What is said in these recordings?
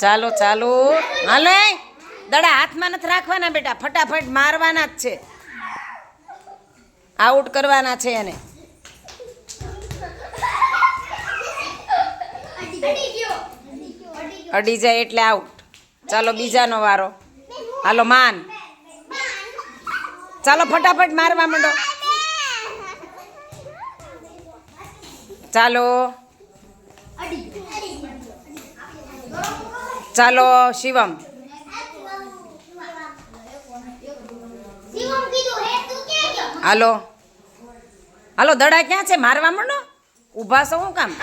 ચાલો ચાલો. હાલો? દડા હાથમાં નથી રાખવાના બેટા, ફટાફટ મારવાના જ છે. આઉટ કરવાના છે એને. અડી જાય એટલે આઉટ ચાલો, બીજાનો વારો. હાલો, માન. ચાલો, ફટાફટ મારવા માંડો. ચાલો. ચાલો, શિવમ. હાલો. હાલો, દડા ક્યાં છે? મારવા માંડો? ઊભા છો શું કામ?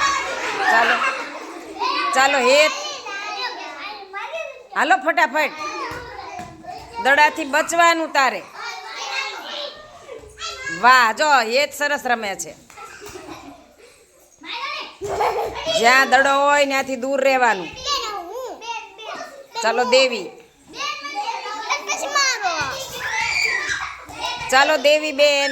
ચાલો. ચાલો, હેત. હાલો, ફટાફટ. દડાથી બચવાનું તારે. વાહ, જો, હેત સરસ રમે છે. જ્યાં દડો હોય ત્યાંથી દૂર રહેવાનું. ચાલો દેવી. ચાલો દેવી બેન.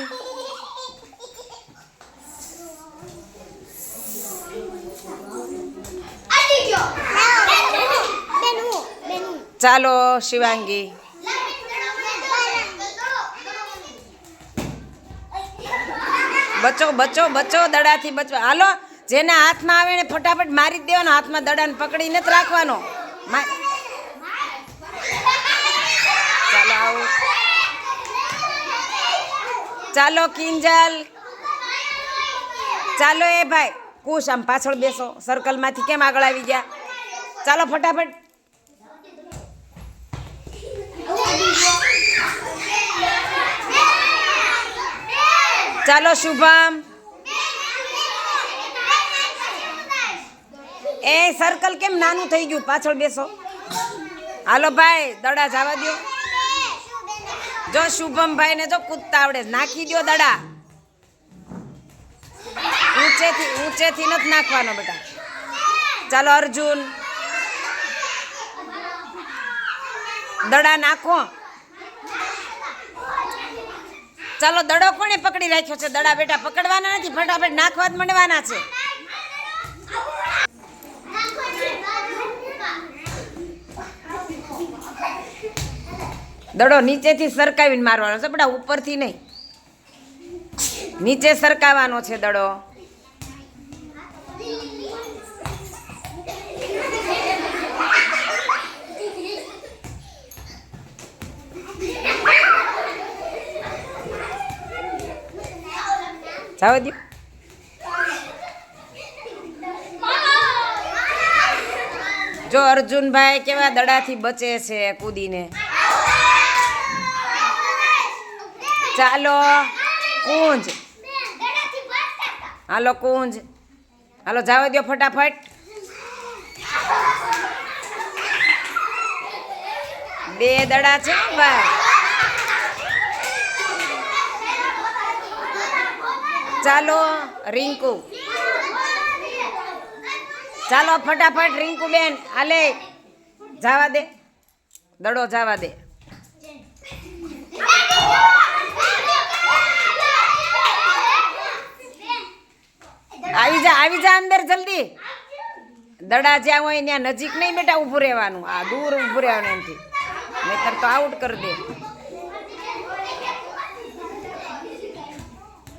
ચાલો શિવાંગી. બચો બચો બચો, દડાથી બચવા. હાલો. જેના હાથમાં આવે એને ફટાફટ મારી જ દેવાનો, હાથમાં દડાને પકડીને નથી રાખવાનો. ચાલો આવું. ચાલો કિંજલ. ચાલો એ ભાઈ, કુશ આમ પાછળ બેસો સર્કલમાંથી કેમ આગળ આવી ગયા? ચાલો ફટાફટ. ચાલો શુભમ. એ સર્કલ કેમ નાનું થઈ ગયું? પાછળ બેસો. હાલો ભાઈ, દડા જવા દ્યો. જો શુભમ ભાઈ ને જો કૂદતા આવડે. નાખી દ્યો દડા. ઊંચેથી ઊંચેથી નથી નાખવાનો બેટા ચાલો અર્જુન. દડા નાખો. ચાલો દડો કોણે પકડી રાખ્યો છે? દડા બેટા પકડવાના નથી, ફટાફટ નાખવા જ મળવાના છે. દડો નીચેથી સરકાવીને મારવાનો છે બધા ઉપરથી નહીં. નીચે સરકાવવાનો છે દડો. જાવ દો જો અર્જુનભાઈ કેવા દડાથી બચે છે કૂદીને. ચાલો, કુંજ. હાલો કુંજ. હાલો, જાવ દો ફટાફટ. બે દડા છે ભાઈ? ચાલો, રિંકુ. ચાલો ફટાફટ રિંકુ બેન આલે જવા દે. દડો જવા દે. આવી જા આવી જા અંદર જલ્દી. દડા જ્યાં હોય ત્યાં નજીક નહીં બેટા ઊભું રહેવાનું. આ દૂર ઊભું રહેવાનું એમથી. નહીતર તો આઉટ કરી દે.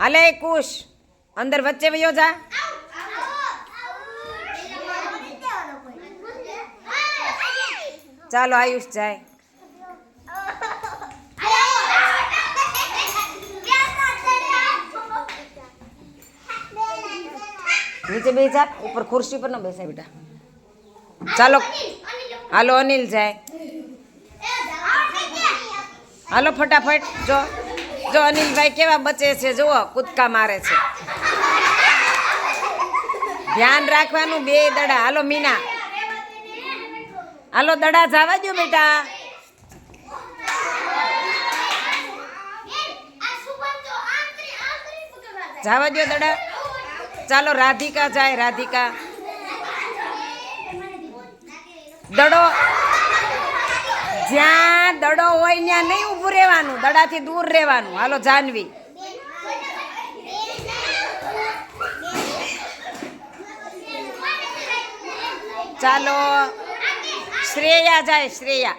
હાલે કુશ, અંદર વચ્ચે વયો જા. ચાલો આયુષ જાય. નીચે બે જા, ઉપર ખુરશી પર ન બેસાય બેટા. ચાલો. હાલો અનિલ જાય. હાલો ફટાફટ, જો. જો અનિલભાઈ કેવા બચે છે, જુઓ, કૂદકા મારે છે. ધ્યાન રાખવાનું, બે દડા. હાલો મીના. હાલો, દડા જવા દો બેટા. જવા દો દડા. ચાલો, રાધિકા જાય, રાધિકા. દડો. જ્યાં દડો હોય, ત્યાં નહીં ઊભું રહેવાનું. દડાથી દૂર રહેવાનું. હાલો, જાનવી. ચાલો. શ્રેયા જાય, શ્રેયા.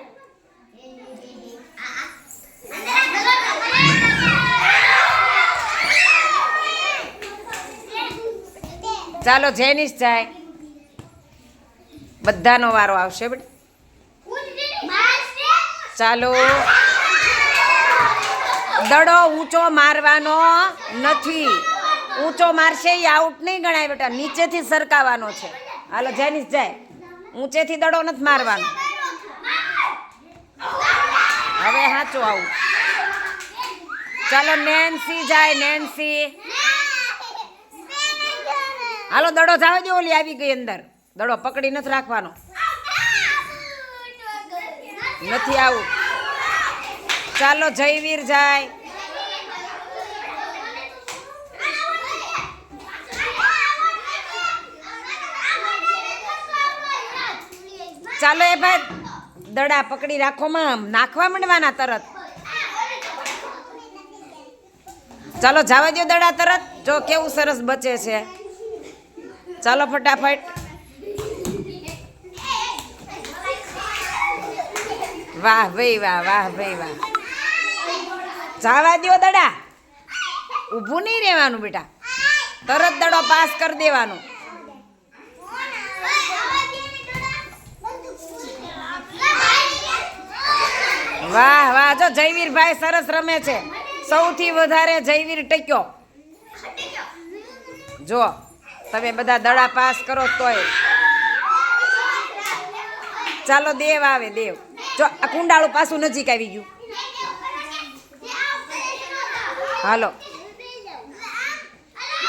ચાલો જેનિસ જાય. બધાનો વારો આવશે બેટા ચાલો. દડો ઊંચો મારવાનો નથી. ઊંચો મારશે એ આઉટ નહીં ગણાય બેટા. નીચેથી સરકાવાનો છે. હાલો જેનિસ જાય. ઊંચેથી દડો નથી મારવાનો. હવે સાચું આવું. ચાલો નેન્સી જાય, નેન્સી. હાલો, દડો જાવ દો ઓલી આવી ગઈ અંદર. દડો પકડી નથી રાખવાનો. નથી આવું. ચાલો, જયવીર જાય. ચાલો એ ભાઈ, દડા પકડી રાખો માં. નાખવા માંડવાના તરત. ચાલો જવા દો દડા તરત. જો કેવું સરસ બચે છે. ચાલો ફટાફટ. વાહ ભાઈ વાહ વાહ ભાઈ વાહ. જવા દો દડા. ઊભું નહીં રહેવાનું બેટા. તરત દડો પાસ કરી દેવાનો. વાહ વાહ, જો જયવીરભાઈ સરસ રમે છે. સૌથી વધારે જયવીર ટક્યો. જો, તમે બધા દડા પાસ કરો તોય. ચાલો દેવ આવે, દેવ. જો, આ કુંડાળું પાછું નજીક આવી ગયું. હાલો.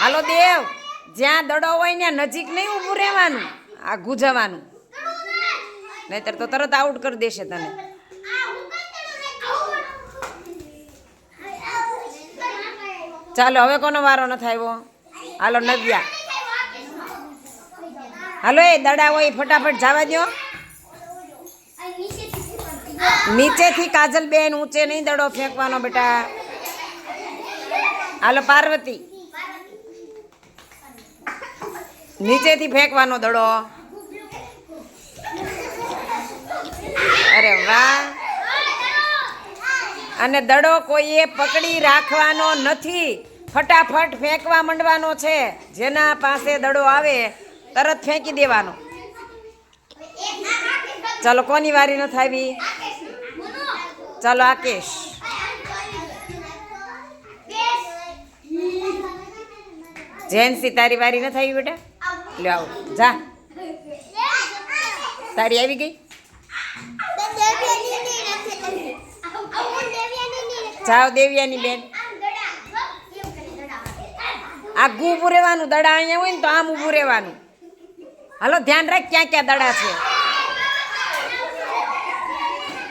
હાલો, દેવ. જ્યાં દડો હોય ત્યાં નજીક નહીં ઊભું રહેવાનું, આ ગુજવાનું. નહીતર તો તરત આઉટ કરી દેશે તને. ચાલો, હવે કોનો વારો નથી આવ્યો? હાલો, નવ્યા. હાલો, એ દડા હોય ફટાફટ જવા દો નીચેથી કાજલ બેન ઊંચે નહીં દડો ફેંકવાનો બેટા. હાલો, પાર્વતી. નીચેથી ફેંકવાનો દડો. અરે વાહ. અને દડો કોઈએ પકડી રાખવાનો નથી. ફટાફટ ફેંકવા માંડવાનો છે. જેના પાસે દડો આવે, તરત ફેંકી દેવાનો. ચાલો, કોની વારી નથી આવી? ચાલો, આકેશ. જયંતિ, તારી વારી નથી આવી બેટા? લે આવો, જા. તારી આવી ગઈ? જાઓ દેવિયાની બેન. આગું ઊભું રહેવાનું દડા અહીંયા હોય ને તો આમ ઊભું રહેવાનું. હાલો, ધ્યાન રાખ ક્યાં ક્યાં દડા છે.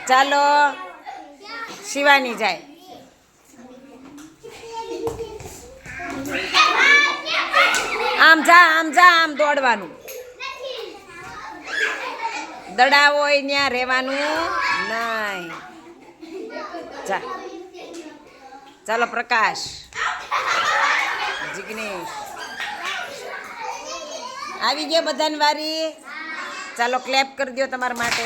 ચાલો, શિવાની જાય. આમ જા આમ જા, આમ દોડવાનું. દડા હોય ત્યાં રહેવાનું નહીં. જા. ચાલો પ્રકાશ. જિગ્નેશ. આવી ગયો બધાની વારી? ચાલો ક્લેપ કરી દો તમારા માટે.